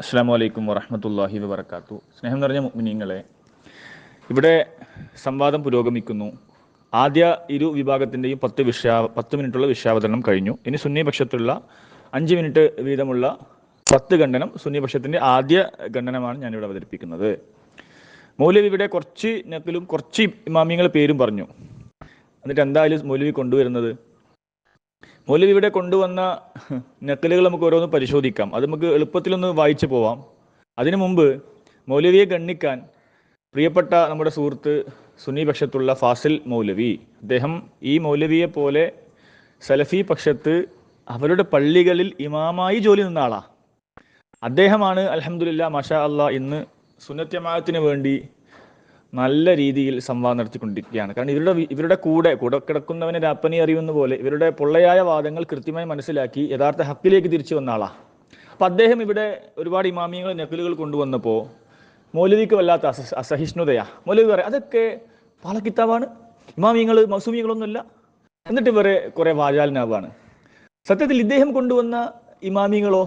അസ്സാം വലൈക്കും വറഹമത്തല്ലാഹി വബർക്കാത്തു സ്നേഹം നിറഞ്ഞ മുഅ്മിനീങ്ങളെ ഇവിടെ സംവാദം പുരോഗമിക്കുന്നു. ആദ്യ ഇരു വിഭാഗത്തിന്റെയും പത്ത് വിഷയ പത്ത് മിനിറ്റുള്ള വിഷയാവതരണം കഴിഞ്ഞു. ഇനി സുന്നി പക്ഷത്തുള്ള അഞ്ച് മിനിറ്റ് വീതമുള്ള പത്ത് ഖണ്ഡനം സുന്നി പക്ഷത്തിന്റെ ആദ്യ ഖണ്ഡനമാണ് ഞാനിവിടെ അവതരിപ്പിക്കുന്നത്. മൗലവി ഇവിടെ കുറച്ച് നക്കലും കുറച്ച് ഇമാമിയങ്ങളെ പേരും പറഞ്ഞു. എന്നിട്ട് എന്തായാലും മൗലവി കൊണ്ടുവരുന്നത്? മൗലവി ഇവിടെ കൊണ്ടുവന്ന നക്കലുകൾ നമുക്ക് ഓരോന്ന് പരിശോധിക്കാം. അത് നമുക്ക് എളുപ്പത്തിലൊന്ന് വായിച്ചു പോവാം. അതിനു മുമ്പ് മൗലവിയെ ഗണ്ണിക്കാൻ പ്രിയപ്പെട്ട നമ്മുടെ സുഹൃത്ത് സുന്നി പക്ഷത്തുള്ള ഫാസിൽ മൗലവി അദ്ദേഹം ഈ മൗലവിയെ പോലെ സലഫി പക്ഷത്ത് അവരുടെ പള്ളികളിൽ ഇമാമായി ജോലി നിന്ന ആളാ. അദ്ദേഹമാണ് അലഹമുല്ല മഷാ അള്ളാ ഇന്ന് സുന്നത്യമായത്തിന് വേണ്ടി നല്ല രീതിയിൽ സംവാദം നടത്തിക്കൊണ്ടിരിക്കുകയാണ്. കാരണം ഇവരുടെ ഇവരുടെ കൂടെ കൂടെ കിടക്കുന്നവനെ രാപ്പനി അറിയുന്ന പോലെ ഇവരുടെ പൊള്ളയായ വാദങ്ങൾ കൃത്യമായി മനസ്സിലാക്കി യഥാർത്ഥ ഹക്കിലേക്ക് തിരിച്ചു വന്ന ആളാണ് അപ്പം അദ്ദേഹം ഇവിടെ ഒരുപാട് ഇമാമിയങ്ങൾ നക്കലുകൾ കൊണ്ടുവന്നപ്പോൾ മൗലവിക്ക് വല്ലാത്ത അസ അസഹിഷ്ണുതയാ. മൗലവി പറയാം അതൊക്കെ പല കിതാബാണ്. ഇമാമിയങ്ങൾ മസൂമിയങ്ങളൊന്നുമല്ല എന്നിട്ട് ഇവരെ കുറെ വാചാലനാവാണ്. സത്യത്തിൽ ഇദ്ദേഹം കൊണ്ടുവന്ന ഇമാമിയങ്ങളോ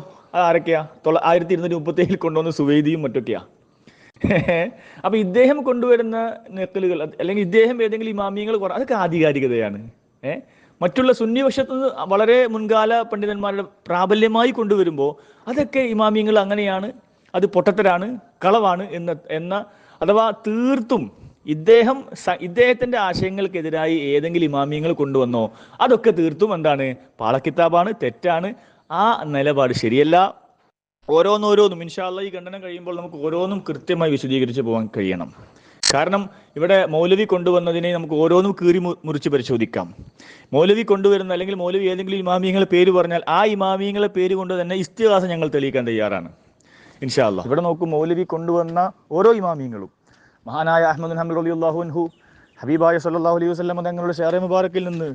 ആരൊക്കെയാ? തൊള്ള ആയിരത്തി ഇരുന്നൂറ്റി മുപ്പത്തി ഏഴിൽ കൊണ്ടുവന്ന സുവേദിയും മറ്റൊക്കെയാ. അപ്പൊ ഇദ്ദേഹം കൊണ്ടുവരുന്ന നക്കലുകൾ അല്ലെങ്കിൽ ഇദ്ദേഹം ഏതെങ്കിലും ഇമാമിയങ്ങൾ അതൊക്കെ ആധികാരികതയാണ്. ഏർ മറ്റുള്ള സുന്നിപക്ഷത്തു നിന്ന് വളരെ മുൻകാല പണ്ഡിതന്മാരുടെ പ്രാബല്യമായി കൊണ്ടുവരുമ്പോൾ അതൊക്കെ ഇമാമിയങ്ങൾ അങ്ങനെയാണ് അത് പൊട്ടത്തരാണ് കളവാണ് എന്ന എന്ന അഥവാ തീർത്തും ഇദ്ദേഹം ഇദ്ദേഹത്തിന്റെ ആശയങ്ങൾക്കെതിരായി ഏതെങ്കിലും ഇമാമിയങ്ങൾ കൊണ്ടുവന്നോ അതൊക്കെ തീർത്തും എന്താണ്? പാളക്കിത്താബാണ് തെറ്റാണ്. ആ നിലപാട് ശരിയല്ല. ഓരോന്നോരോന്നും ഇൻഷാല്ല ഈ ഖണ്ഡനം കഴിയുമ്പോൾ നമുക്ക് ഓരോന്നും കൃത്യമായി വിശദീകരിച്ച് പോകാൻ കഴിയണം. കാരണം ഇവിടെ മൗലവി കൊണ്ടുവന്നതിനെ നമുക്ക് ഓരോന്നും കീറി മുറിച്ച് പരിശോധിക്കാം. മൗലവി കൊണ്ടുവരുന്ന അല്ലെങ്കിൽ മൗലവി ഏതെങ്കിലും ഇമാമിയങ്ങളെ പേര് പറഞ്ഞാൽ ആ ഇമാമിയങ്ങളെ പേര് കൊണ്ട് തന്നെ ഇസ്തിഹാസം ഞങ്ങൾ തെളിയിക്കാൻ തയ്യാറാണ്. ഇൻഷാല്ല ഇവിടെ നോക്കൂ മൗലവി കൊണ്ടുവന്ന ഓരോ ഇമാമിയങ്ങളും. മഹാനായ അഹമ്മദ് ഹംബൽ അലി അള്ളാഹുൻഹു ഹബീബായ സല്ലാഹു അലൈഹി വസ്ലം തങ്ങളുടെ ഷേറെ മുബാറക്കിൽ നിന്ന്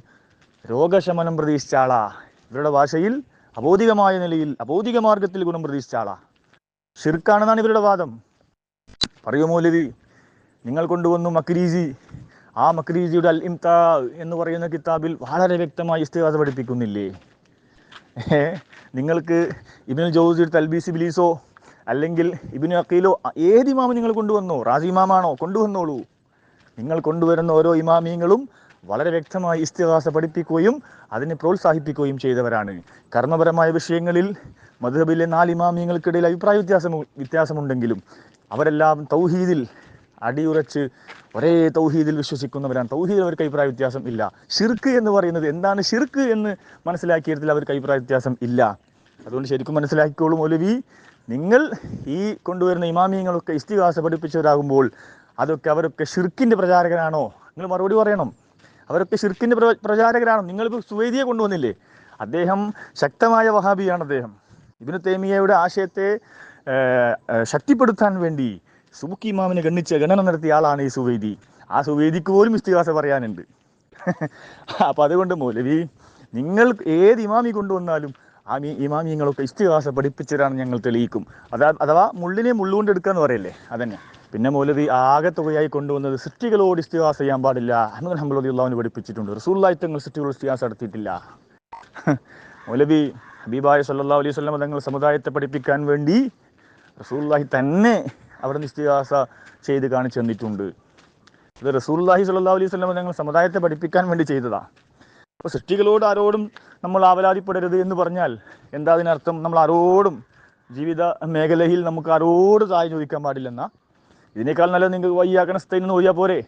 രോഗശമനം പ്രതീക്ഷിച്ചാളാ ഇവരുടെ ഭാഷയിൽ അബോധികമായ നിലയിൽ അബോധിക മാർഗത്തിൽ ഗുണം പ്രതീക്ഷിച്ച ആളാ. ഷിർക്കാണെന്നാണ് ഇവരുടെ വാദം. പറയൂ മൗലവി നിങ്ങൾ കൊണ്ടുവന്നു മക്രീജി. ആ മക്രീജിയുടെ അൽ ഇംതാ എന്ന് പറയുന്ന കിതാബിൽ വളരെ വ്യക്തമായി ഇസ്തിഹാസ പഠിപ്പിക്കുന്നില്ലേ? നിങ്ങൾക്ക് ഇബിനുൽ ജോസിയുടെ തൽബീസി ബിലീസോ അല്ലെങ്കിൽ ഇബിനു അക്കീലോ ഏത് ഇമാമ് നിങ്ങൾ കൊണ്ടുവന്നോ? റാജി ഇമാമാണോ? കൊണ്ടുവന്നോളൂ. നിങ്ങൾ കൊണ്ടുവരുന്ന ഓരോ ഇമാമിയങ്ങളും വളരെ വ്യക്തമായി ഇസ്തിഹാസ പഠിപ്പിക്കുകയും അതിനെ പ്രോത്സാഹിപ്പിക്കുകയും ചെയ്തവരാണ്. കർമ്മപരമായ വിഷയങ്ങളിൽ മധുഹബിലെ നാലിമാമിയങ്ങൾക്കിടയിൽ അഭിപ്രായ വ്യത്യാസം വ്യത്യാസമുണ്ടെങ്കിലും അവരെല്ലാം തൗഹീദിൽ അടിയുറച്ച് ഒരേ തൗഹീദിൽ വിശ്വസിക്കുന്നവരാണ്. തൗഹീദിൽ അവർക്ക് അഭിപ്രായ വ്യത്യാസം ഇല്ല. ഷിർക്ക് എന്ന് പറയുന്നത് എന്താണ് ഷിർക്ക് എന്ന് മനസ്സിലാക്കിയതിൽ അവർക്ക് അഭിപ്രായ വ്യത്യാസം ഇല്ല. അതുകൊണ്ട് ശരിക്കും മനസ്സിലാക്കിക്കോളും ഒലുവി നിങ്ങൾ ഈ കൊണ്ടുവരുന്ന ഇമാമിയങ്ങളൊക്കെ ഇസ്തിഹാസ പഠിപ്പിച്ചവരാകുമ്പോൾ അതൊക്കെ അവരൊക്കെ ഷിർക്കിന്റെ പ്രചാരകനാണോ? നിങ്ങൾ മറുപടി പറയണം. അവരൊക്കെ ഷിർക്കിന്റെ പ്ര- പ്രചാരകരാണ്. നിങ്ങളിപ്പോൾ സുവേദിയെ കൊണ്ടുവന്നില്ലേ? അദ്ദേഹം ശക്തമായ വഹാബിയാണ് അദ്ദേഹം. ഇബിന് തേമിയയുടെ ആശയത്തെ ശക്തിപ്പെടുത്താൻ വേണ്ടി സുബുക്കി ഇമാമിനെ ഗണ്ണിച്ച് ഗണന നടത്തിയ ആളാണ് ഈ സുവേദി. ആ സുവേദിക്ക് പോലും ഇസ്തിഹാസ പറയാനുണ്ട്. അപ്പോൾ അതുകൊണ്ട് മൗലവി നിങ്ങൾ ഏത് ഇമാമി കൊണ്ടുവന്നാലും ആ മീ ഇമാമിയങ്ങളൊക്കെ ഇസ്തിഹാസ പഠിപ്പിച്ചതാണ് ഞങ്ങൾ തെളിയിക്കും. അതാ അഥവാ മുള്ളിനെ മുള്ളുകൊണ്ട് എടുക്കുക എന്ന് പറയല്ലേ? അതന്നെ. പിന്നെ മൗലവി ആകെ തുകയായി കൊണ്ടുവന്നത് സിറ്റികളോട് ഇസ്തിഹാസ ചെയ്യാൻ പാടില്ല അഹമ്മദ് ഹംബലി അള്ളാഹുവിന് പഠിപ്പിച്ചിട്ടുണ്ട്. റസൂള്ളായി തങ്ങൾ സൃഷ്ടികളോട് ഇസ്തിഹാസ നടത്തിയിട്ടില്ല. മൗലവി ഹബീബായ സല്ലാ അലൈഹി സ്വലം തങ്ങൾ സമുദായത്തെ പഠിപ്പിക്കാൻ വേണ്ടി റസൂള്ളാഹി തന്നെ അവിടെ നിന്ന് ഇസ്തിഹാസ ചെയ്ത് കാണിച്ചു തന്നിട്ടുണ്ട്. ഇത് റസൂള്ളാഹി സല്ലാ അലൈഹി സ്വലം തങ്ങൾ സമുദായത്തെ പഠിപ്പിക്കാൻ വേണ്ടി ചെയ്തതാ. അപ്പോൾ സൃഷ്ടികളോട് ആരോടും നമ്മൾ ആവലാതിപ്പെടരുത് എന്ന് പറഞ്ഞാൽ എന്താ അതിനർത്ഥം? നമ്മൾ ആരോടും ജീവിത മേഖലയിൽ നമുക്ക് ആരോട് സഹായം ചോദിക്കാൻ പാടില്ലെന്നാ. ഇതിനേക്കാൾ നല്ല നിങ്ങൾ വയ്യാക്കണ നിന്ന് പോയാൽ പോരെ.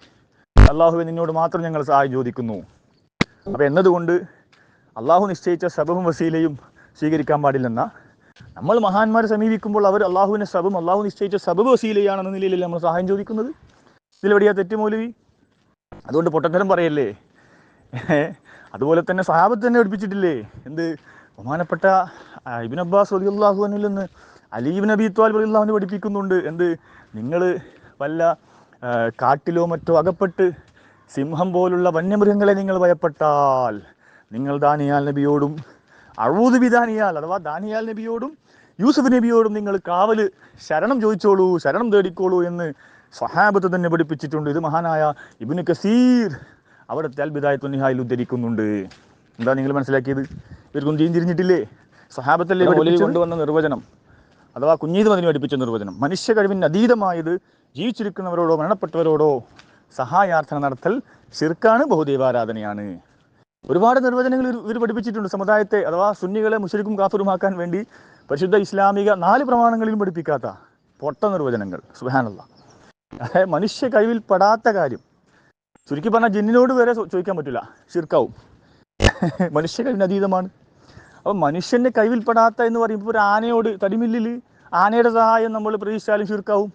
അള്ളാഹുവെ നിന്നോട് മാത്രം ഞങ്ങൾ സഹായം ചോദിക്കുന്നു. അപ്പോൾ എന്നതുകൊണ്ട് അള്ളാഹു നിശ്ചയിച്ച സബവും വസീലയും സ്വീകരിക്കാൻ പാടില്ലെന്ന നമ്മൾ മഹാന്മാരെ സമീപിക്കുമ്പോൾ അവർ അള്ളാഹുവിന്റെ സബും അള്ളാഹു നിശ്ചയിച്ച സബബ് വസീലയാണെന്ന നിലയിലല്ലേ നമ്മൾ സഹായം ചോദിക്കുന്നത്? ഇതിലെവിടെയാ തെറ്റ് മൗലവി? അതുകൊണ്ട് പൊട്ടത്തരം പറയല്ലേ? അതുപോലെ തന്നെ സഹാബത്ത് തന്നെ പഠിപ്പിച്ചിട്ടില്ലേ? എന്ത് ബഹുമാനപ്പെട്ട ഇബിൻ അബ്ബാസ് റളിയല്ലാഹുവിനിൽ നിന്ന് അലീബ് നബി ത്വാലിബ് അള്ളാഹുവിന് പഠിപ്പിക്കുന്നുണ്ട്. എന്ത് നിങ്ങൾ വല്ല കാട്ടിലോ മറ്റോ അകപ്പെട്ട് സിംഹം പോലുള്ള വന്യമൃഗങ്ങളെ നിങ്ങൾ ഭയപ്പെട്ടാൽ നിങ്ങൾ ദാനിയാൽ നബിയോടും അഴുതുബി ബി ദാനിയാൽ അഥവാ ദാനിയാൽ നബിയോടും യൂസുഫ് നബിയോടും നിങ്ങൾ കാവൽ ശരണം ചോദിച്ചോളൂ ശരണം തേടിക്കോളൂ എന്ന് സ്വഹാബത്ത് തന്നെ പഠിപ്പിച്ചിട്ടുണ്ട്. ഇത് മഹാനായ ഇബിന് കസീർ അവിടുത്തെ അൽബിദായ തുന്നിഹായിൽ ഉദ്ധരിക്കുന്നുണ്ട്. എന്താ നിങ്ങൾ മനസ്സിലാക്കിയത്? ഇവർക്കൊന്നും ചെയ്യും തിരിഞ്ഞിട്ടില്ലേ? സ്വഹാബത്തല്ലേ മൗലവി കൊണ്ടുവന്ന നിർവചനം. അഥവാ കുഞ്ഞീത് മതിന് പഠിപ്പിച്ച നിർവചനം. മനുഷ്യ കഴിവിന് അതീതമായത് ജീവിച്ചിരിക്കുന്നവരോടോ മരണപ്പെട്ടവരോടോ സഹായാർത്ഥന നടത്തൽ ശിർക്കാണ് ബഹുദൈവാരാധനയാണ്. ഒരുപാട് നിർവചനങ്ങൾ ഇവർ- പഠിപ്പിച്ചിട്ടുണ്ട് സമുദായത്തെ അഥവാ സുന്നികളെ മുഷരിക്കും കാഫറുമാക്കാൻ വേണ്ടി പരിശുദ്ധ ഇസ്ലാമിക നാല് പ്രമാണങ്ങളിലും പഠിപ്പിക്കാത്ത പൊട്ട നിർവചനങ്ങൾ അതായത് മനുഷ്യ കഴിവിൽ പെടാത്ത കാര്യം. ചുരുക്കി പറഞ്ഞാൽ ജിന്നിനോട് വരെ ചോദിക്കാൻ പറ്റില്ല ശിർക്കാവും. മനുഷ്യ കഴിവിന് അതീതമാണ്. അപ്പം മനുഷ്യന്റെ കഴിവിൽപ്പെടാത്ത എന്ന് പറയുമ്പോൾ ഒരു ആനയോട് തടിമില്ലിൽ ആനയുടെ സഹായം നമ്മൾ പ്രതീക്ഷിച്ചാലും ചുരുക്കാവും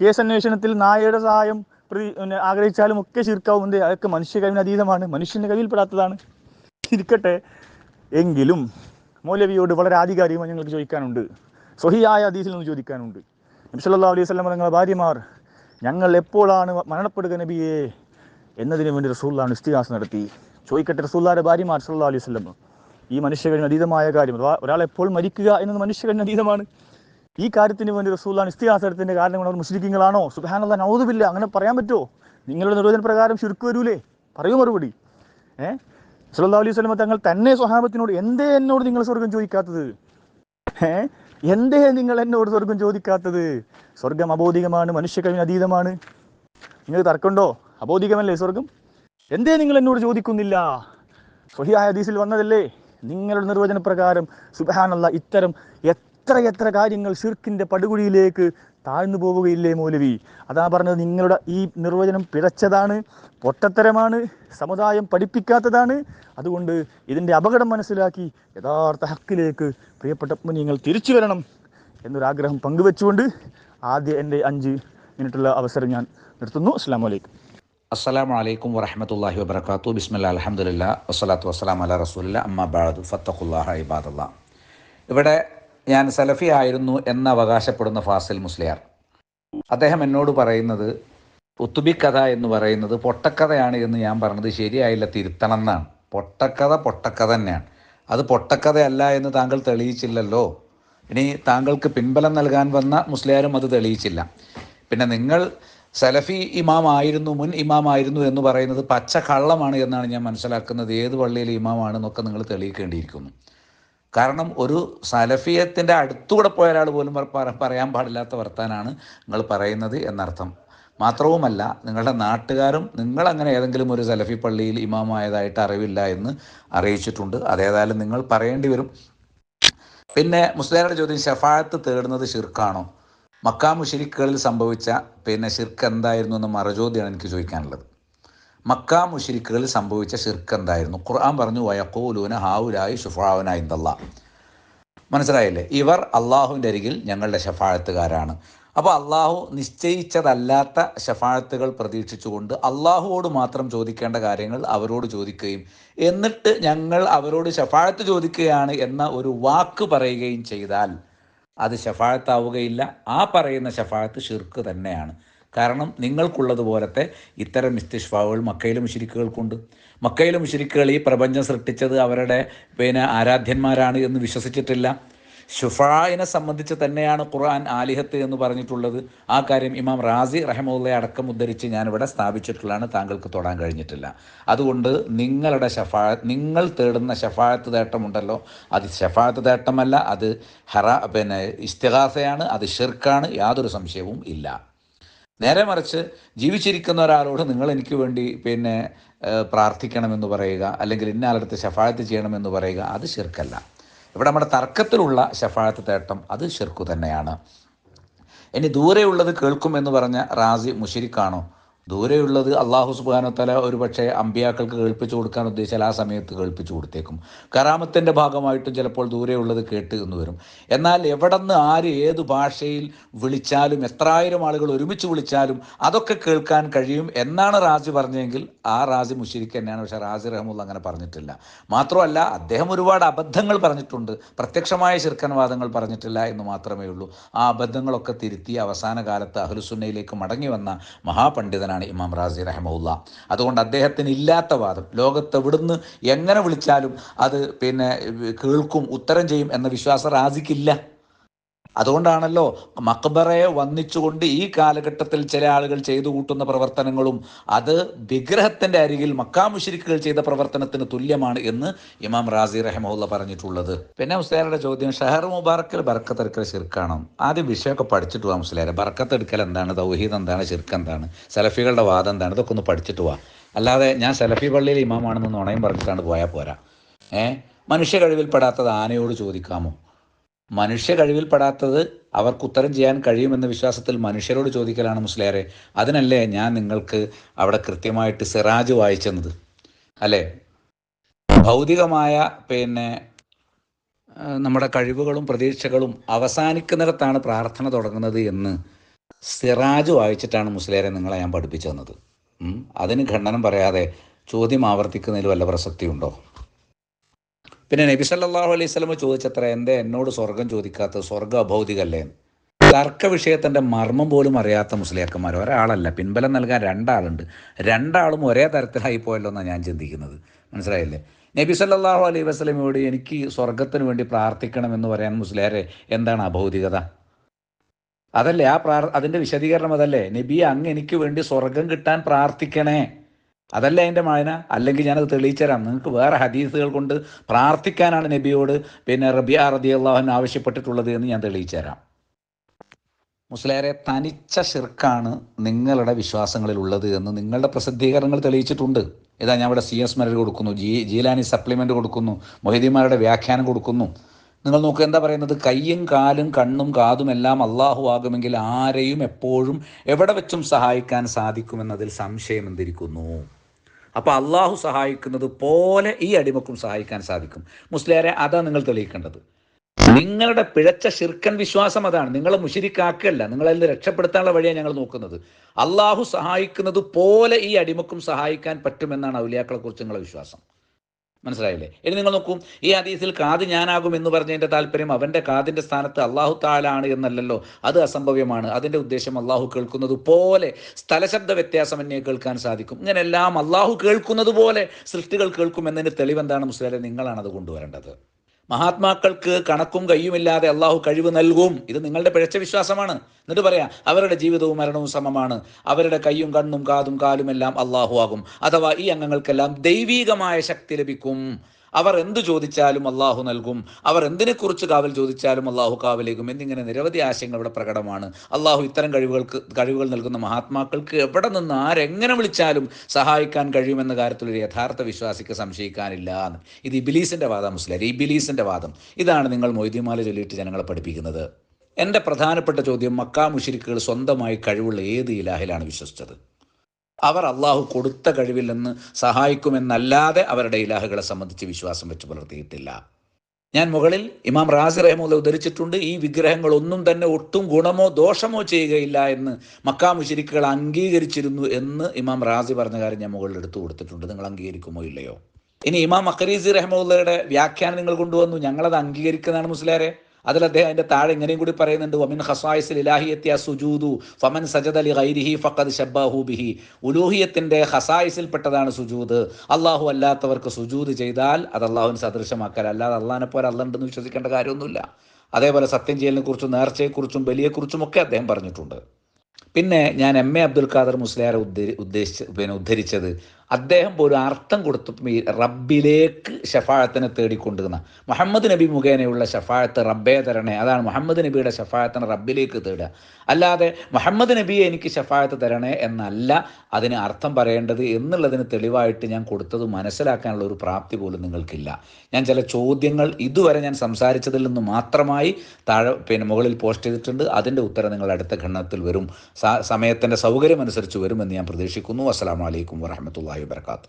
കേസ് അന്വേഷണത്തിൽ നായയുടെ സഹായം പ്രതി ആഗ്രഹിച്ചാലും ഒക്കെ ചുരുക്കാവും അതൊക്കെ മനുഷ്യ കഴിവിന് അതീതമാണ്. മനുഷ്യന്റെ കഴിവിൽപ്പെടാത്തതാണ് ഇരിക്കട്ടെ. എങ്കിലും മൗലവിയോട് വളരെ ആധികാരികമായി ഞങ്ങൾക്ക് ചോദിക്കാനുണ്ട്. സ്വഹിയായ ഹദീസിൽ നിന്ന് ചോദിക്കാനുണ്ട്. നബി സല്ലല്ലാഹു അലൈഹി വസല്ലം തങ്ങളുടെ ഭാര്യമാർ ഞങ്ങൾ എപ്പോഴാണ് മരണപ്പെടുക നബിയെ? എന്നതിന് വേണ്ടി റസൂള്ളാണ് ഇസ്തിഹാസ് നടത്തി. ചോദിക്കട്ടെ റസൂല്ലാരുടെ ഭാര്യമാർ സല്ലാ അലൈഹി സ്വലം ഈ മനുഷ്യ കഴിഞ്ഞ അതീതമായ കാര്യം ഒരാൾ എപ്പോൾ മരിക്കുക എന്നത് മനുഷ്യകഴിന് അതീതമാണ്. ഈ കാര്യത്തിന് വേണ്ടി റസൂല്ലാൻ ഇസ്തിഹാസത്തിന്റെ കാരണം കൊണ്ട് അവർ മുസ്ലിങ്ങളാണോ സുബാനുള്ള നൗതുമില്ല അങ്ങനെ പറയാൻ പറ്റുമോ? നിങ്ങളുടെ നിർവചന പ്രകാരം ശുരുക്ക് വരൂലേ? പറയൂ മറുപടി. ഏഹ് സുല്ലാ അലൈഹി വസല്ലം തങ്ങൾ തന്നെ സ്വഹാബത്തിനോട് എന്തേ എന്നോട് നിങ്ങൾ സ്വർഗം ചോദിക്കാത്തത്? ഏ? എന്തേ നിങ്ങൾ എന്നോട് സ്വർഗം ചോദിക്കാത്തത്? സ്വർഗം അബോധികമാണ് മനുഷ്യക്കഴിവിന് അതീതമാണ്. നിങ്ങൾ തർക്കമുണ്ടോ? അബോധികമല്ലേ സ്വർഗം എന്തേ നിങ്ങൾ എന്നോട് ചോദിക്കുന്നില്ല? സ്വഹിയായ ഹദീസിൽ വന്നതല്ലേ? നിങ്ങളുടെ നിർവചന പ്രകാരം സുബാനുള്ള ഇത്തരം എത്ര എത്ര കാര്യങ്ങൾ ഷിർക്കിന്റെ പടുകുഴിയിലേക്ക് താഴ്ന്നു പോവുകയില്ലേ മൗലവി? അതാ പറഞ്ഞത് നിങ്ങളുടെ ഈ നിർവചനം പിഴച്ചതാണ് പൊട്ടത്തരമാണ് സമുദായം പഠിപ്പിക്കാത്തതാണ്. അതുകൊണ്ട് ഇതിന്റെ അപകടം മനസ്സിലാക്കി യഥാർത്ഥ ഹക്കിലേക്ക് പ്രിയപ്പെട്ട നിങ്ങൾ തിരിച്ചു വരണം എന്നൊരാഗ്രഹം പങ്കുവെച്ചുകൊണ്ട് ആദ്യ എന്റെ അഞ്ച് മിനിറ്റുള്ള അവസരം ഞാൻ നിർത്തുന്നു. അസ്സാം വലൈക്കും അസ്സാം വലൈക്കും വറഹമത്തല്ലാഹി വബർക്കാത്തു ബിസ്മില്ല അലഹമുല്ല വസ്സലാത്തു വസ്സലാം അല റസൂലില്ല അമ്മ ബാദു ഫത്തഖുല്ലാഹ ഇബാദല്ല ഇവിടെ ഞാൻ സലഫി ആയിരുന്നു എന്ന് അവകാശപ്പെടുന്ന ഫാസിൽ മുസ്ലിയാർ. അദ്ദേഹം എന്നോട് പറയുന്നത് ഉത്തുബിക്കഥ എന്ന് പറയുന്നത് പൊട്ടക്കഥയാണ് എന്ന് ഞാൻ പറഞ്ഞത് ശരിയായില്ല തിരുത്തണം എന്നാണ്. പൊട്ടക്കഥ പൊട്ടക്കഥ തന്നെയാണ്. അത് പൊട്ടക്കഥയല്ല എന്ന് താങ്കൾ തെളിയിച്ചില്ലല്ലോ. ഇനി താങ്കൾക്ക് പിൻബലം നൽകാൻ വന്ന മുസ്ലിയാരും അത് തെളിയിച്ചില്ല. പിന്നെ നിങ്ങൾ സലഫി ഇമാം ആയിരുന്നു മുൻ ഇമാം ആയിരുന്നു എന്ന് പറയുന്നത് പച്ച കള്ളമാണ് എന്നാണ് ഞാൻ മനസ്സിലാക്കുന്നത്. ഏത് പള്ളിയിലെ ഇമാമാണെന്നൊക്കെ നിങ്ങൾ തെളിയിക്കേണ്ടിയിരിക്കുന്നു. കാരണം ഒരു സലഫിയത്തിന്റെ അടുത്തുകൂടെ പോയ ഒരാൾ പോലും പറ- പറ- പറയാൻ പാടില്ലാത്ത വർത്താനാണ് നിങ്ങൾ പറയുന്നത് എന്നർത്ഥം. മാത്രവുമല്ല നിങ്ങളുടെ നാട്ടുകാരും നിങ്ങളങ്ങനെ ഏതെങ്കിലും ഒരു സലഫി പള്ളിയിൽ ഇമാമായതായിട്ട് അറിവില്ല എന്ന് അറിയിച്ചിട്ടുണ്ട്. അതേതായാലും നിങ്ങൾ പറയേണ്ടി വരും. പിന്നെ മുസ്ലിങ്ങളുടെ ചോദ്യം ഷഫായത്ത് തേടുന്നത് ഷിർക്കാണോ മക്കാ മുഷിരിക്കുകളിൽ സംഭവിച്ച പിന്നെ ഷിർക്ക് എന്തായിരുന്നു എന്ന മറുചോദ്യമാണ് എനിക്ക് ചോദിക്കാനുള്ളത്. മക്കാ മുഷിരിക്കുകളിൽ സംഭവിച്ച ഷിർക്ക് എന്തായിരുന്നു? ഖുർആൻ പറഞ്ഞു വയക്കൂലൂന ഹാവുലായി ഷുഫാവുന ഇന്ദല്ല മനസ്സിലായില്ലേ? ഇവർ അള്ളാഹുവിന്റെ അരികിൽ ഞങ്ങളുടെ ഷഫാഴത്തുകാരാണ് അപ്പോൾ അള്ളാഹു നിശ്ചയിച്ചതല്ലാത്ത ഷഫാഴത്തുകൾ പ്രതീക്ഷിച്ചുകൊണ്ട് അള്ളാഹുവോട് മാത്രം ചോദിക്കേണ്ട കാര്യങ്ങൾ അവരോട് ചോദിക്കുകയും എന്നിട്ട് ഞങ്ങൾ അവരോട് ഷഫാഴത്ത് ചോദിക്കുകയാണ് എന്ന ഒരു വാക്ക് പറയുകയും ചെയ്താൽ അത് ഷഫാഴത്താവുകയില്ല ആ പറയുന്ന ഷഫാഴത്ത് ഷിർക്ക് തന്നെയാണ്. കാരണം നിങ്ങൾക്കുള്ളതുപോലത്തെ ഇത്തരം ഇസ്തിഷ്ഫാവുകൾ മക്കയിലും ശരിക്കുകൾക്കുണ്ട് മക്കയിലും ശരിക്കുകൾ ഈ പ്രപഞ്ചം സൃഷ്ടിച്ചത് അവരുടെ പിന്നെ ആരാധ്യന്മാരാണ് എന്ന് വിശ്വസിച്ചിട്ടില്ല. ഷുഫായിനെ സംബന്ധിച്ച് തന്നെയാണ് ഖുർആൻ ആലിഹത്ത് എന്ന് പറഞ്ഞിട്ടുള്ളത്. ആ കാര്യം ഇമാം റാസി റഹമുള്ളയെ അടക്കം ഉദ്ധരിച്ച് ഞാനിവിടെ സ്ഥാപിച്ചിട്ടുള്ളതാണ്. താങ്കൾക്ക് തൊടാൻ കഴിഞ്ഞിട്ടില്ല. അതുകൊണ്ട് നിങ്ങളുടെ ഷഫാ നിങ്ങൾ തേടുന്ന ഷഫായത്ത് തേട്ടമുണ്ടല്ലോ. അത് ഷഫായത്ത് തേട്ടമല്ല അത് ഹറ പിന്നെ ഇസ്തിഹാസയാണ് അത് ഷിർക്കാണ് യാതൊരു സംശയവും ഇല്ല. നേരെ മറിച്ച് ജീവിച്ചിരിക്കുന്ന ഒരാളോട് നിങ്ങൾ എനിക്ക് വേണ്ടി പിന്നെ പ്രാർത്ഥിക്കണമെന്ന് പറയുക അല്ലെങ്കിൽ ഇന്നാളടുത്ത് ശഫാഴത്ത് ചെയ്യണമെന്ന് പറയുക അത് ശിർക്കല്ല. ഇവിടെ നമ്മുടെ തർക്കത്തിലുള്ള ശഫാഴത്ത് തേട്ടം അത് ശിർക്കു തന്നെയാണ്. ഇനി ദൂരെയുള്ളത് കേൾക്കുമെന്ന് പറഞ്ഞ റാസി മുഷിരിക്കാണോ? ദൂരെയുള്ളത് അള്ളാഹു സുബാനത്തല ഒരു പക്ഷേ അമ്പിയാക്കൾക്ക് കേൾപ്പിച്ചു കൊടുക്കാൻ ഉദ്ദേശിച്ചാൽ ആ സമയത്ത് കേൾപ്പിച്ചു കൊടുത്തേക്കും. കറാമത്തിന്റെ ഭാഗമായിട്ടും ചിലപ്പോൾ ദൂരെയുള്ളത് കേട്ട് എന്ന് വരും. എന്നാൽ എവിടെന്ന് ആര് ഏത് ഭാഷയിൽ വിളിച്ചാലും എത്രായിരം ആളുകൾ ഒരുമിച്ച് വിളിച്ചാലും അതൊക്കെ കേൾക്കാൻ കഴിയും എന്നാണ് റാസി പറഞ്ഞതെങ്കിൽ ആ റാസി മുഷിരിക്ക് തന്നെയാണ്. പക്ഷേ റാസി റഹമുള്ള അങ്ങനെ പറഞ്ഞിട്ടില്ല. മാത്രമല്ല അദ്ദേഹം ഒരുപാട് അബദ്ധങ്ങൾ പറഞ്ഞിട്ടുണ്ട്. പ്രത്യക്ഷമായ ശിർക്കൻവാദങ്ങൾ പറഞ്ഞിട്ടില്ല എന്ന് മാത്രമേ ഉള്ളൂ. ആ അബദ്ധങ്ങളൊക്കെ തിരുത്തി അവസാന കാലത്ത് അഹ്ലുസുന്നയിലേക്ക് മടങ്ങി വന്ന മഹാപണ്ഡിതനാണ് ഇമാം റാസി റഹമുല്ല അതുകൊണ്ട് അദ്ദേഹത്തിന് ഇല്ലാത്ത വാദം ലോകത്ത് എവിടുന്ന് എങ്ങനെ വിളിച്ചാലും അത് പിന്നെ കേൾക്കും ഉത്തരം ചെയ്യും എന്ന വിശ്വാസം റാസിക്കില്ല. അതുകൊണ്ടാണല്ലോ മക്ബറയെ വന്നിച്ചുകൊണ്ട് ഈ കാലഘട്ടത്തിൽ ചില ആളുകൾ ചെയ്തു കൂട്ടുന്ന പ്രവർത്തനങ്ങളും അത് വിഗ്രഹത്തിന്റെ അരികിൽ മക്കാമുഷിരിക്കുകൾ ചെയ്ത പ്രവർത്തനത്തിന് തുല്യമാണ് എന്ന് ഇമാം റാസി റഹമുല്ല പറഞ്ഞിട്ടുള്ളത്. പിന്നെ മുസ്ലിയാരുടെ ചോദ്യം ഷഹർ മുബാറക്കിൽ ബർക്കത്തെടുക്കൽ ശിർക്കാണോ? ആദ്യം വിഷയമൊക്കെ പഠിച്ചിട്ട് പോവാം മുസ്ലിയാരെ. ബർക്കത്തെടുക്കൽ എന്താണ്? തൗഹീദ് എന്താണ്? ശിർക്ക് എന്താണ്? സലഫികളുടെ വാദം എന്താണ്? ഇതൊക്കെ ഒന്ന് പഠിച്ചിട്ട് പോവാം അല്ലാതെ ഞാൻ സലഫി പള്ളിയിൽ ഇമാമാണെന്ന് നുണയും പറഞ്ഞിട്ടാണ് പോയാൽ പോരാ. ഏഹ് മനുഷ്യ കഴിവിൽപ്പെടാത്തത് ആനയോട് ചോദിക്കാമോ? മനുഷ്യ കഴിവിൽ കഴിവിൽപ്പെടാത്തത് അവർക്ക് ഉത്തരം ചെയ്യാൻ കഴിയുമെന്ന വിശ്വാസത്തിൽ മനുഷ്യരോട് ചോദിക്കലാണ് മുസ്ലിയാരെ. അതിനല്ലേ ഞാൻ നിങ്ങൾക്ക് അവിടെ കൃത്യമായിട്ട് സിറാജ് വായിച്ചെന്നത്? അല്ലേ? ഭൗതികമായ പിന്നെ നമ്മുടെ കഴിവുകളും പ്രതീക്ഷകളും അവസാനിക്കുന്നിടത്താണ് പ്രാർത്ഥന തുടങ്ങുന്നത് എന്ന് സിറാജ് വായിച്ചിട്ടാണ് മുസ്ലിയാരെ നിങ്ങളെ ഞാൻ പഠിപ്പിച്ചു തന്നത്. അതിന് ഖണ്ഡനം പറയാതെ ചോദ്യം ആവർത്തിക്കുന്നതിൽ വല്ല പ്രസക്തിയുണ്ടോ? പിന്നെ നബി സല്ലാഹു അലൈഹി സ്വലമ ചോദിച്ചത്ര എന്തേ എന്നോട് സ്വർഗം ചോദിക്കാത്ത സ്വർഗം അഭൗതികല്ലേ? തർക്ക വിഷയത്തിന്റെ മർമ്മം പോലും അറിയാത്ത മുസ്ലിയാക്കന്മാർ. ഒരാളല്ല പിൻബലം നൽകാൻ രണ്ടാളുണ്ട്. രണ്ടാളും ഒരേ തരത്തിലായി പോയല്ലോ എന്നാണ് ഞാൻ ചിന്തിക്കുന്നത്. മനസ്സിലായില്ലേ? നബി സല്ലാഹു അലൈഹി വസല്ലമയോട് എനിക്ക് സ്വർഗത്തിന് വേണ്ടി പ്രാർത്ഥിക്കണം എന്ന് പറയാൻ മുസ്ലിയാരെ എന്താണ് അഭൗതികത? അതല്ലേ ആ പ്രാർ അതിന്റെ വിശദീകരണം അതല്ലേ? നബി അങ്ങ് എനിക്ക് വേണ്ടി സ്വർഗം കിട്ടാൻ പ്രാർത്ഥിക്കണേ. അതല്ലേ അതിന്റെ മായന? അല്ലെങ്കിൽ ഞാനത് തെളിയിച്ചു തരാം നിങ്ങൾക്ക് വേറെ ഹദീസുകൾ കൊണ്ട് പ്രാർത്ഥിക്കാനാണ് നബിയോട് പിന്നെ റബിയ റബി അള്ളാഹുൻ ആവശ്യപ്പെട്ടിട്ടുള്ളത് എന്ന് ഞാൻ തെളിയിച്ചു തരാം മുസ്ലിയാരെ തനിച്ച ഷിർക്കാണ് നിങ്ങളുടെ വിശ്വാസങ്ങളിൽ ഉള്ളത് എന്ന് നിങ്ങളുടെ പ്രസിദ്ധീകരണങ്ങൾ തെളിയിച്ചിട്ടുണ്ട്. ഇതാ ഞാൻ ഇവിടെ സി എസ് മരർ കൊടുക്കുന്നു ജി ജീലാനി സപ്ലിമെന്റ് കൊടുക്കുന്നു മൊഹിദിമാരുടെ വ്യാഖ്യാനം കൊടുക്കുന്നു. നിങ്ങൾ നോക്കുക എന്താ പറയുന്നത്? കയ്യും കാലും കണ്ണും കാതും എല്ലാം അള്ളാഹു ആകുമെങ്കിൽ ആരെയും എപ്പോഴും എവിടെ വെച്ചും സഹായിക്കാൻ സാധിക്കുമെന്നതിൽ സംശയം എന്തിരിക്കുന്നു? അപ്പോൾ അള്ളാഹു സഹായിക്കുന്നത് പോലെ ഈ അടിമക്കും സഹായിക്കാൻ സാധിക്കും. മുസ്ലിയാരെ അതാ നിങ്ങൾ തെളിയിക്കേണ്ടത്. നിങ്ങളുടെ പിഴച്ച ശിർക്കൻ വിശ്വാസം അതാണ്. നിങ്ങളെ മുഷിരിക്കാക്കല്ല. നിങ്ങളെ രക്ഷപ്പെടുത്താനുള്ള വഴിയാണ് ഞങ്ങൾ നോക്കുന്നത്. അള്ളാഹു സഹായിക്കുന്നത് പോലെ ഈ അടിമക്കും സഹായിക്കാൻ പറ്റുമെന്നാണ് ഔലിയാക്കളെ കുറിച്ച് നിങ്ങളുടെ വിശ്വാസം. മനസ്സിലായില്ലേ? ഇനി നിങ്ങൾ നോക്കൂ ഈ ഹദീസിൽ കാത് ഞാനാകും എന്ന് പറഞ്ഞതിന്റെ താല്പര്യം അവന്റെ കാതിന്റെ സ്ഥാനത്ത് അള്ളാഹു താലാണ് എന്നല്ലല്ലോ. അത് അസംഭവ്യമാണ്. അതിന്റെ ഉദ്ദേശം അള്ളാഹു കേൾക്കുന്നത് പോലെ സ്ഥലശബ്ദ വ്യത്യാസം എന്നെ കേൾക്കാൻ സാധിക്കും. ഇങ്ങനെല്ലാം അള്ളാഹു കേൾക്കുന്നത് പോലെ സൃഷ്ടികൾ കേൾക്കും എന്നതിന്റെ തെളിവെന്താണ് മുസ്ലിം നിങ്ങളാണ് അത് കൊണ്ടുവരേണ്ടത്. മഹാത്മാക്കൾക്ക് കണക്കും കയ്യുമില്ലാതെ അള്ളാഹു കഴിവ് നൽകും. ഇത് നിങ്ങളുടെ പിഴച്ച വിശ്വാസമാണ്. എന്നിട്ട് പറയാം അവരുടെ ജീവിതവും മരണവും സമമാണ്. അവരുടെ കയ്യും കണ്ണും കാതും കാലും എല്ലാം അള്ളാഹു ആകും. അഥവാ ഈ അംഗങ്ങൾക്കെല്ലാം ദൈവീകമായ ശക്തി ലഭിക്കും. അവർ എന്ത് ചോദിച്ചാലും അള്ളാഹു നൽകും. അവർ എന്തിനെക്കുറിച്ച് കാവൽ ചോദിച്ചാലും അള്ളാഹു കാവലേക്കും എന്നിങ്ങനെ നിരവധി ആശയങ്ങൾ ഇവിടെ പ്രകടമാണ്. അള്ളാഹു ഇത്തരം കഴിവുകൾക്ക് കഴിവുകൾ നൽകുന്ന മഹാത്മാക്കൾക്ക് എവിടെ നിന്ന് ആരെങ്ങനെ വിളിച്ചാലും സഹായിക്കാൻ കഴിയുമെന്ന കാര്യത്തിൽ ഒരു യഥാർത്ഥ വിശ്വാസിക്ക് സംശയിക്കാനില്ല എന്ന്. ഇത് ഇബിലീസിന്റെ വാദം മുസ്ലിം ഇബിലീസിന്റെ വാദം. ഇതാണ് നിങ്ങൾ മൊയ്തിമാല ചൊല്ലിയിട്ട് ജനങ്ങളെ പഠിപ്പിക്കുന്നത്. എന്റെ പ്രധാനപ്പെട്ട ചോദ്യം മക്കാ മുഷിരിക്കുകൾ സ്വന്തമായി കഴിവുള്ള ഏത് ഇലാഹിലാണ് വിശ്വസിച്ചത്? അവർ അള്ളാഹു കൊടുത്ത കഴിവിൽ നിന്ന് സഹായിക്കുമെന്നല്ലാതെ അവരുടെ ഇലാഹുകളെ സംബന്ധിച്ച് വിശ്വാസം വെച്ച് പുലർത്തിയിട്ടില്ല. ഞാൻ മുകളിൽ ഇമാം റാസി റഹ്മുല്ല ഉദ്ധരിച്ചിട്ടുണ്ട് ഈ വിഗ്രഹങ്ങളൊന്നും തന്നെ ഒട്ടും ഗുണമോ ദോഷമോ ചെയ്യുകയില്ല എന്ന് മക്കാ മുശരിക്കുകൾ അംഗീകരിച്ചിരുന്നു എന്ന് ഇമാം റാസി പറഞ്ഞ കാര്യം ഞാൻ മുകളിൽ എടുത്തു കൊടുത്തിട്ടുണ്ട്. നിങ്ങൾ അംഗീകരിക്കുമോ ഇല്ലയോ? ഇനി ഇമാം അഖരീസി റഹമുല്ലയുടെ വ്യാഖ്യാനം നിങ്ങൾ കൊണ്ടുവന്നു ഞങ്ങളത് അംഗീകരിക്കുന്നതാണ് മുസ്ലിയാരെ. അതിൽ അദ്ദേഹം അതിന്റെ താഴെ ഇങ്ങനെയും കൂടി പറയുന്നുണ്ട് ഒമിൻ ഹസായിസ് ഇലാഹിയത്യ സുജൂദു ഫമൻ സജദ് അലി ഗൈരിഹി ഫഖദ് ഷബ്ബാഹു ബിഹി. ഉലൂഹിയത്തിന്റെ ഖസായിസിൽപ്പെട്ടതാണ് സുജൂദ്. അള്ളാഹു അല്ലാത്തവർക്ക് സുജൂദ് ചെയ്താൽ അത് അള്ളാഹുവിന് സദൃശമാക്കൽ. അല്ലാതെ അള്ളാഹിനെ പോലെ അള്ളണ്ടെന്ന് വിശ്വസിക്കേണ്ട കാര്യമൊന്നുമില്ല. അതേപോലെ സത്യം ചെയ്യലിനെ കുറിച്ചും നേർച്ചയെക്കുറിച്ചും ബലിയെക്കുറിച്ചും ഒക്കെ അദ്ദേഹം പറഞ്ഞിട്ടുണ്ട്. പിന്നെ ഞാൻ എം എ അബ്ദുൽ ഖാദർ മുസ്ലിയാരെ ഉദ്ധരി ഉദ്ദേശിച്ച് പിന്നെ ഉദ്ധരിച്ചത് അദ്ദേഹം ഒരു അർത്ഥം കൊടുത്തു റബ്ബിലേക്ക് ഷഫാഴത്തിനെ തേടിക്കൊണ്ടുവന്ന മുഹമ്മദ് നബി മുഖേനയുള്ള ഷഫാഴത്ത് റബ്ബേ തരണേ. അതാണ് മുഹമ്മദ് നബിയുടെ ഷഫാഴത്തിനെ റബ്ബിലേക്ക് തേടുക. അല്ലാതെ മുഹമ്മദ് നബിയെ എനിക്ക് ഷഫാഴത്ത് തരണേ എന്നല്ല അതിന് അർത്ഥം പറയേണ്ടത് എന്നുള്ളതിന് തെളിവായിട്ട് ഞാൻ കൊടുത്തത് മനസ്സിലാക്കാനുള്ള ഒരു പ്രാപ്തി പോലും നിങ്ങൾക്കില്ല. ഞാൻ ചില ചോദ്യങ്ങൾ ഇതുവരെ ഞാൻ സംസാരിച്ചതിൽ നിന്ന് മാത്രമായി താഴെ പിന്നെ മുകളിൽ പോസ്റ്റ് ചെയ്തിട്ടുണ്ട്. അതിന്റെ ഉത്തരം നിങ്ങൾ അടുത്ത ഘണ്ണത്തിൽ വരും. സമയത്തിന്റെ സൗകര്യം അനുസരിച്ച് വരുമെന്ന് ഞാൻ പ്രതീക്ഷിക്കുന്നു. അസ്സാം വലൈക്കും വാഹമത്തല്ലാ Hypercut